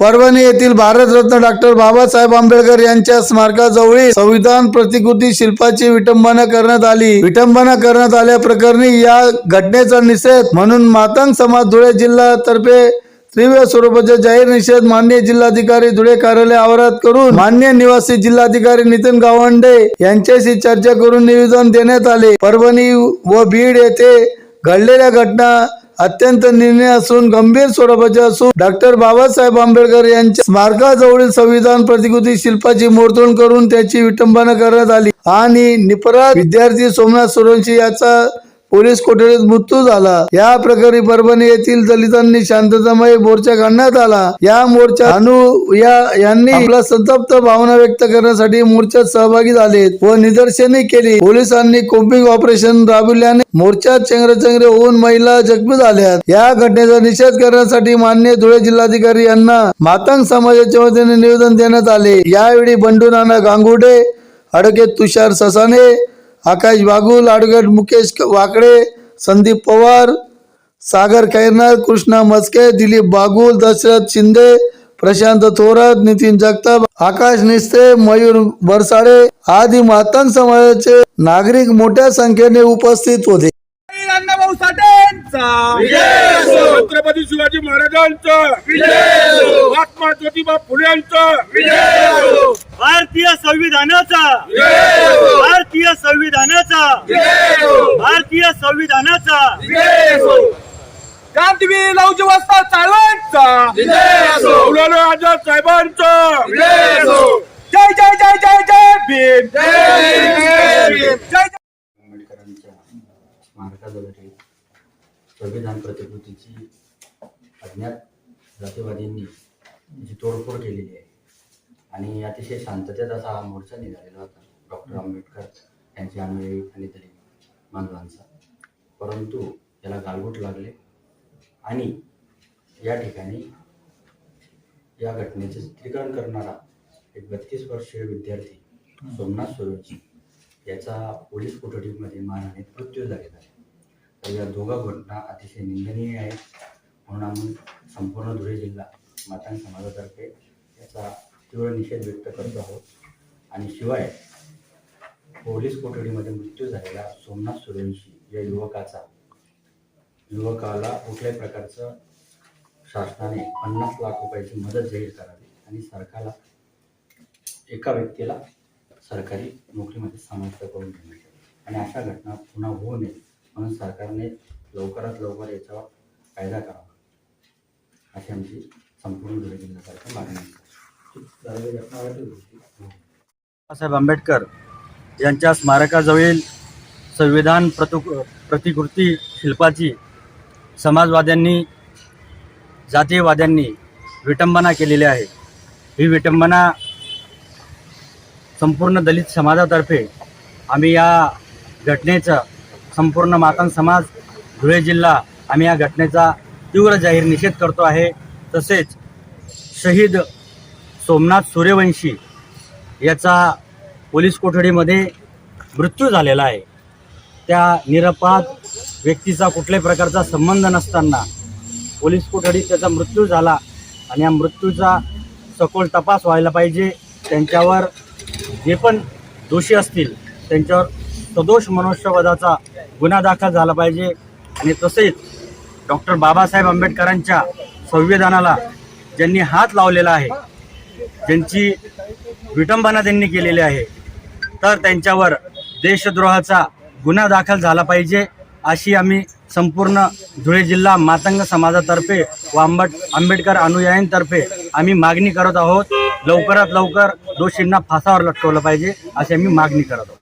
परभणी येथील भारतरत्न डॉक्टर बाबासाहेब आंबेडकर यांच्या स्मारकाजवळी संविधान प्रतिकृती शिल्पाची विटंबना करण्यात आली. विटंबना करण्यात आल्या प्रकरणी या घटनेचा निषेध म्हणून मातंग समाज धुळे जिल्हा तर्फे तीव्र स्वरूपाचा जाहीर निषेध मान्य जिल्हाधिकारी धुळे कार्यालय आवारात करून मान्य निवासी जिल्हाधिकारी नितीन गावंडे यांच्याशी चर्चा करून निवेदन देण्यात आले. परभणी व बीड येथे घडलेल्या घटना अत्यंत निर्णय असून गंभीर स्वरूपाचे असून डॉक्टर बाबासाहेब आंबेडकर यांच्या स्मारकाजवळील संविधान प्रतिकृती शिल्पाची मोडतोड करून त्याची विटंबना करण्यात आली. आणि निपराध विद्यार्थी सोमनाथ सुरवंशी याचा पोलीस कोठडीत मृत्यू झाला. या प्रकरणी परभणी येथील दलितांनी शांततामय मोर्चा काढण्यात आला. या मोर्चा अनु या यांनी आपला संतप्त भावना व्यक्त करण्यासाठी मोर्चात सहभागी झाले व निदर्शने केली. पोलिसांनी कोम्बिंग ऑपरेशन राबविल्याने मोर्चात चेंगरेचेंगरे होऊन महिला जखमी झाल्या. या घटनेचा निषेध करण्यासाठी मान्य धुळे जिल्हाधिकारी यांना मातंग समाजाच्या वतीने निवेदन देण्यात आले. यावेळी बंडू नाना गांगुडे अडकेत तुषार ससाने आकाश बागुल ॲडव्होकेट मुकेश वाकडे संदीप पवार सागर खैरनार कृष्णा मस्के दिलीप बागुल दशरथ शिंदे प्रशांत थोरात नितीन जगताप आकाश निस्ते मयूर बरसाडे आदी मातंग समाजाचे नागरिक मोठ्या संख्येने उपस्थित होते. छत्रपती शिवाजी महाराजांचा. महात्मा ज्योतिबा फुले फुलेंचा. भारतीय संविधानाचा. भारतीय संविधानाचा. भारतीय संविधानाचा. क्रांतीवीर लवजी वाजता आझाद साहेबांचा जय जय जय जय जय भीम. जय जय आंबेडकरांच्या स्मारकाजवळ संविधान प्रतिकृतीची अज्ञात जातीवादींनी जी तोडफोड केलेली आहे आणि अतिशय शांततेत असा हा मोर्चा निघालेला होता डॉक्टर आंबेडकर यांचे अनुयायी आणि तरी बांधवांचा परंतु याला गालबोट लागले आणि या ठिकाणी या घटनेचे चित्रीकरण करणारा एक बत्तीस वर्षीय विद्यार्थी सोमनाथ सूर्यवंशी याचा पोलीस कोठडीमध्ये मारहाणीत मृत्यू झालेला आहे. तर या दोघा घटना अतिशय निंदनीय आहेत. म्हणून आम्ही संपूर्ण धुळे जिल्हा मातांग समाजातर्फे याचा तीव्र निषेध व्यक्त करत आहोत. आणि शिवाय पोलीस कोठडीमध्ये मृत्यू झालेला सोमनाथ सूर्यवंशी या युवकाचा. युवकाला कुठल्याही प्रकारचं शासनाने पन्नास लाख रुपयाची मदत जाहीर करावी आणि सरकारला एका व्यक्तीला सरकारी नोकरीमध्ये समाविष्ट करून घेण्यात आणि अशा घटना पुन्हा होऊ नये म्हणून सरकारने लवकरात लवकर याच्यावर कायदा करावा. अशी आमची संपूर्ण धुळे जिल्ह्यासारखी मागणी होती. बाबासाहेब आंबेडकर यांच्या स्मारकाजवळील संविधान प्रतु प्रतिकृती शिल्पाची समाजवाद्यांनी जातीयवाद्यांनी विटंबना केलेली आहे. ही विटंबना संपूर्ण दलित समाजातर्फे आम्ही या घटनेचं संपूर्ण मातंग समाज धुळे जिल्हा आम्ही या घटनेचा तीव्र जाहीर निषेध करतो आहे. तसेच शहीद सोमनाथ सूर्यवंशी याचा पोलीस कोठडीमध्ये मृत्यू झालेला आहे. त्या निरपराध व्यक्तीचा कुठल्याही प्रकारचा संबंध नसताना पोलीस कोठडीत त्याचा मृत्यू झाला आणि या मृत्यूचा सखोल तपास व्हायला पाहिजे. त्यांच्यावर जे पण दोषी असतील त्यांच्यावर सदोष मनुष्यवधाचा गुन्हा दाखल झाला पाहिजे. आणि तसेच डॉक्टर बाबासाहेब आंबेडकरांच्या संविधानाला ज्यांनी हात लावलेला आहे ज्यांची विटंबना त्यांनी केलेली आहे तर त्यांच्यावर देशद्रोहाचा गुन्हा दाखल झाला पाहिजे अशी आम्ही संपूर्ण धुळे जिल्हा मातंग समाजातर्फे व आंबट आंबेडकर अनुयायांतर्फे आम्ही मागणी करत आहोत. लवकरात लवकर दोषींना फासावर लटकवलं पाहिजे अशी आम्ही मागणी करत आहोत.